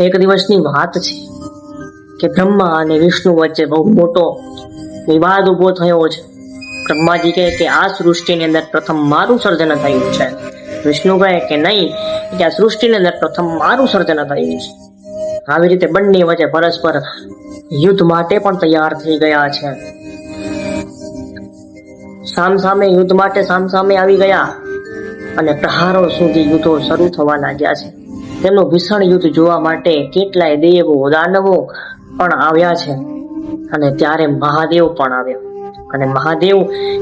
એક દિવસની વાત છે કે બ્રહ્મા અને વિષ્ણુ વચ્ચે બહુ મોટો વિવાદ ઊભો થયો છે. બ્રહ્માજી કહે કે આ સૃષ્ટિની અંદર પ્રથમ મારું સર્જન થયું છે. વિષ્ણુ કહે કે નહીં કે આ સૃષ્ટિની અંદર પ્રથમ મારું સર્જન થયું છે. આવી રીતે બંને વચ્ચે પરસ્પર યુદ્ધ માટે પણ તૈયાર થઈ ગયા છે. સામ સામે યુદ્ધ માટે સામ સામે આવી ગયા અને પ્રહારો સુધી યુદ્ધો શરૂ થવા લાગ્યા છે. તેમનું ભીષણ યુદ્ધ જોવા માટે કેટલાય દેવો, દાનવો પણ આવ્યા છે. અને ત્યારે મહાદેવ પણ આવ્યા. અને મહાદેવ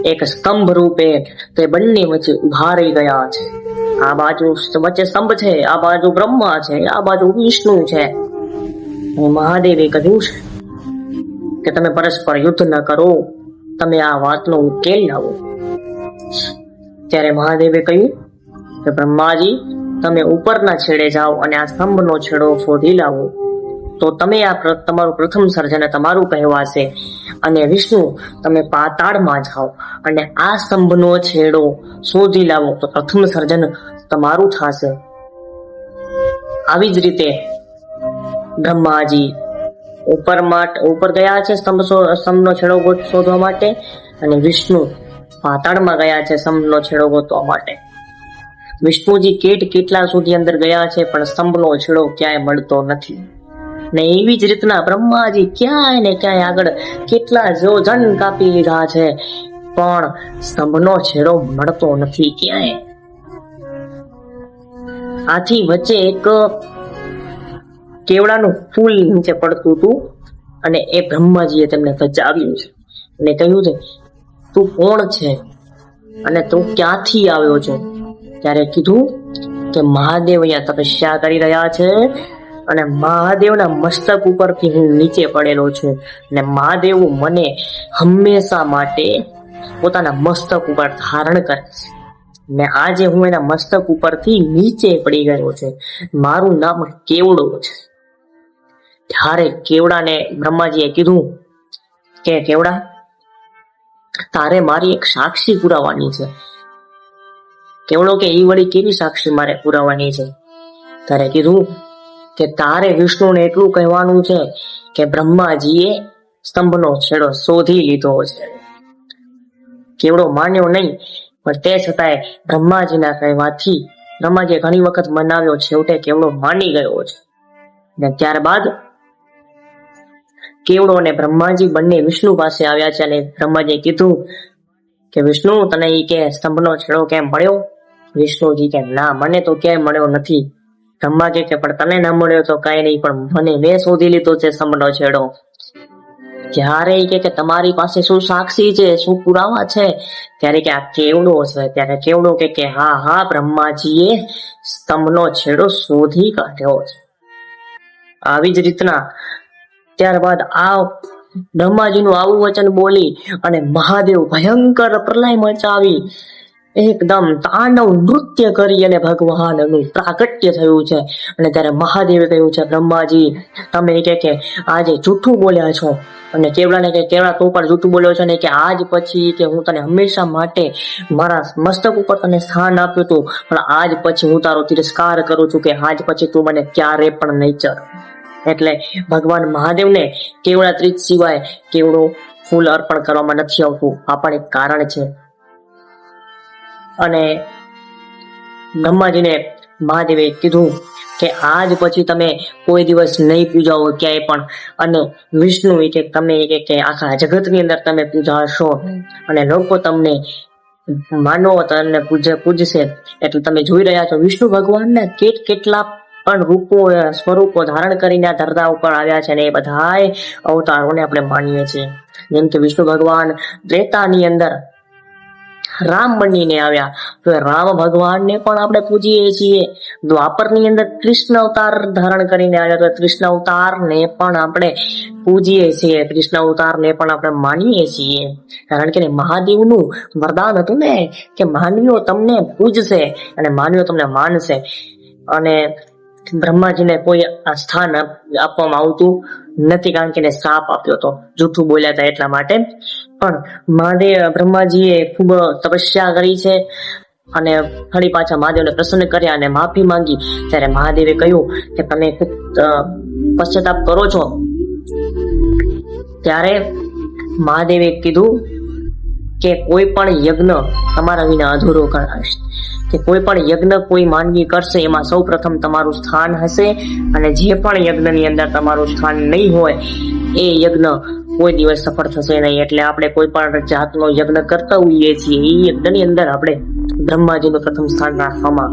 એક સ્તંભ રૂપે તે બંને વચ્ચે ઊભા રહી ગયા છે. આ બાજુ વચ્ચે સ્તંભ છે, આ બાજુ બ્રહ્મા છે, આ બાજુ વિષ્ણુ છે. મહાદેવે કહ્યું છે. કે તમે પરસ્પર યુદ્ધ ન કરો, તમે આ વાતનો ઉકેલ લાવો. ત્યારે મહાદેવે કહ્યું કે બ્રહ્માજી તમે ઉપરના છેડે જાઓ અને આ સ્તંભનો છેડો શોધી લાવો. તો તમે આ તમારું પ્રથમ સર્જન તમારું કહેવાશે. અને વિષ્ણુ, તમે પાતાળમાં જાઓ અને આ સ્તંભનો છેડો શોધી લાવો. તો પ્રથમ સર્જન તમારું થશે. આવી જ રીતે બ્રહ્માજી ઉપર ઉપર ગયા છે સ્તંભ સ્તંભનો છેડો શોધવા માટે અને વિષ્ણુ પાતાળમાં ગયા છે સ્તંભનો છેડો ગોતવા માટે. વિષ્ણુજી કેટ કેટલા સુધી અંદર ગયા છે પણ સ્તંભનો છેડો ક્યાંય મળતો નથી. ને એવી જ રીતના બ્રહ્માજી ક્યાંય ને ક્યાંય આગળ કેટલા જોજન કાપી લીધા છે, પણ સ્તંભનો છેડો મળતો નથી ક્યાંય. આથી વચ્ચે એક કેવડાનું ફૂલ નીચે પડતું હતું અને એ બ્રહ્માજીએ તેમને બચાવ્યું છે. અને કહ્યું છે, તું કોણ છે? અને તું ક્યાંથી આવ્યો છે? ત્યારે કીધું કે મહાદેવ અહીંયા તપસ્યા કરી રહ્યા છે અને મહાદેવના મસ્તક ઉપરથી હું નીચે પડેલો છું અને મહાદેવ મને હંમેશા માટે પોતાના મસ્તક ઉપર ધારણ કરે છે. ને આજે હું એના મસ્તક ઉપરથી નીચે પડી ગયો છે. મારું નામ કેવડો છે. ત્યારે કેવડાને બ્રહ્માજીએ કીધું કે કેવડા, તારે મારી એક સાક્ષી પુરાવાની છે. કેવડો કે એ વળી કેવી સાક્ષી મારે પુરાવાની છે? તારે કીધું કે તારે વિષ્ણુને એટલું કહેવાનું છે કે બ્રહ્માજીએ સ્તંભનો છેડો શોધી લીધો છે. કેવડો માન્યો નહીં, પણ તે છતાંય બ્રહ્માજીના કહેવાથી બ્રહ્માજીએ ઘણી વખત મનાવ્યો છેવટે કેવડો માની ગયો છે. ને ત્યારબાદ કેવડો અને બ્રહ્માજી બંને વિષ્ણુ પાસે આવ્યા છે અને બ્રહ્માજીએ કીધું કે વિષ્ણુ તને એ કે સ્તંભનો છેડો કેમ મળ્યો વિષ્ણુજી કે ના, મને તો ક્યાંય મળ્યો નથી. બ્રહ્મા કે, પણ તને ના મળ્યો તો કઈ નહીં, પણ મને મેં શોધી લીધો છે સમનો છેડો. જ્યારે કે કે તમારી પાસે શું સાક્ષી છે, શું પુરાવા છે? ત્યારે કે આ કેવડો છે, ત્યારે કેવડો કે કે, હા હા, બ્રહ્માજીએ સ્તંભનો છેડો શોધી કાઢ્યો છે. આવી જ રીતના ત્યારબાદ આ બ્રહ્માજીનું આવું વચન બોલી અને મહાદેવ ભયંકર પ્રલય મચાવી એકદમ તાંડવ નૃત્ય કરી અને ભગવાનનું પ્રાગટ્ય થયું છે. અને ત્યારે મહાદેવે કહ્યું છે, બ્રહ્માજી, તમે કે કે આજે જૂઠું બોલ્યા છો. અને કેવડાને કે કેવડા તું પણ જૂઠું બોલ્યો છે ને કે આજ પછી કે હું તને હંમેશા માટે મારા મસ્તક ઉપર તને સ્થાન આપ્યું હતું પણ આજ પછી હું તારો તિરસ્કાર કરું છું કે આજ પછી તું મને ક્યારે પણ નહીં ચર. એટલે ભગવાન મહાદેવને કેવડા ત્રીજ સિવાય કેવડો ફૂલ અર્પણ કરવામાં નથી આવતું. આ પણ એક કારણ છે. અને બ્રહ્માજીને મહાદેવે કીધું કે આજ પછી તમે કોઈ દિવસ નહીં પૂજાઓ ક્યાંય પણ. અને વિષ્ણુ કે તમે કે આખા જગતની અંદર તમે પૂજાશો અને લોકો તમને માનો તમને પૂજે પૂજશે. એટલે તમે જોઈ રહ્યા છો વિષ્ણુ ભગવાનના કેટ કેટલા પણ રૂપો, સ્વરૂપો ધારણ કરીને આ ધરતા ઉપર આવ્યા છે અને એ બધાય અવતારોને આપણે માનીએ છીએ. જેમ કે વિષ્ણુ ભગવાન ત્રેતાની અંદર રામ બનીને આવ્યા. તો રામ ભગવાનને પણ આપણે પૂજીએ છીએ. દ્વાપરની અંદર કૃષ્ણ અવતાર ધારણ કરીને આવ્યા તો કૃષ્ણ અવતારને પણ આપણે પૂજીએ છીએ. કૃષ્ણ અવતારને પણ આપણે માનીએ છીએ. કારણ કે મહાદેવનું વરદાન હતું ને, કે માનવીઓ તમને પૂજશે અને માનવીઓ તમને માનશે. અને બ્રહ્માજીને કોઈ સ્થાન આપવામાં આવતું નથી કારણ કે એને શ્રાપ આપ્યો હતો. જૂઠું બોલ્યા હતા એટલા માટે. પણ મહાદેવ બ્રહ્માજીએ ખૂબ તપસ્યા કરી છે અને ફરી પાછા મહાદેવને પ્રસન્ન કર્યા અને માફી માંગી. ત્યારે મહાદેવે કહ્યું કે તમે ખૂબ પશ્ચાતાપ કરો છો. ત્યારે મહાદેવે કીધું કે કોઈ પણ યજ્ઞ તમારા વિના અધૂરો ગણાશે. કે કોઈ પણ યજ્ઞ કોઈ માનવી કરશે, એમાં સૌ પ્રથમ તમારું સ્થાન હશે અને જે પણ યજ્ઞની અંદર તમારું સ્થાન નહીં હોય, એ યજ્ઞ કોઈ દિવસ સફળ થશે નહીં. એટલે આપણે કોઈ પણ જાતનો યજ્ઞ કરતા હોઈએ છીએ, એ યજ્ઞની અંદર આપણે બ્રહ્માજીનું પ્રથમ સ્થાન રાખવામાં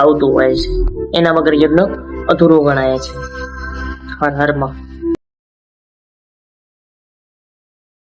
આવતું હોય છે. એના વગર યજ્ઞ અધૂરો ગણાય છે. હર હર મહાદેવ